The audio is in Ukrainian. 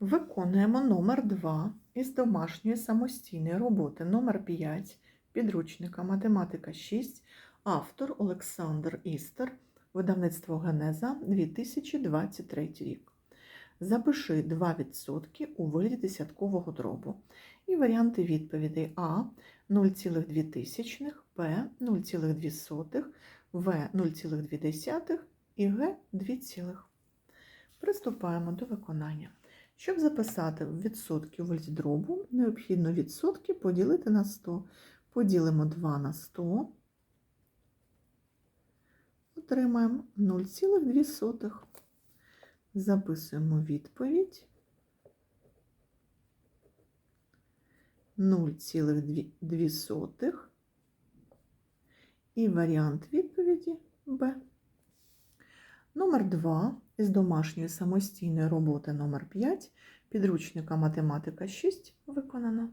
Виконуємо номер 2 із домашньої самостійної роботи номер 5 підручника Математика 6, автор Олександр Істер, видавництво Генеза 2023 рік. Запиши 2% у вигляді десяткового дробу. І варіанти відповідей А 0,2, Б 0,2, В 0,2 і Г 2. Приступаємо до виконання. Щоб записати відсотки у необхідно відсотки поділити на 100. Поділимо 2 на 100, отримаємо 0,2. Записуємо відповідь 0,2 і варіант відповіді. Номер 2 із домашньої самостійної роботи номер 5 підручника Математика 6 виконано.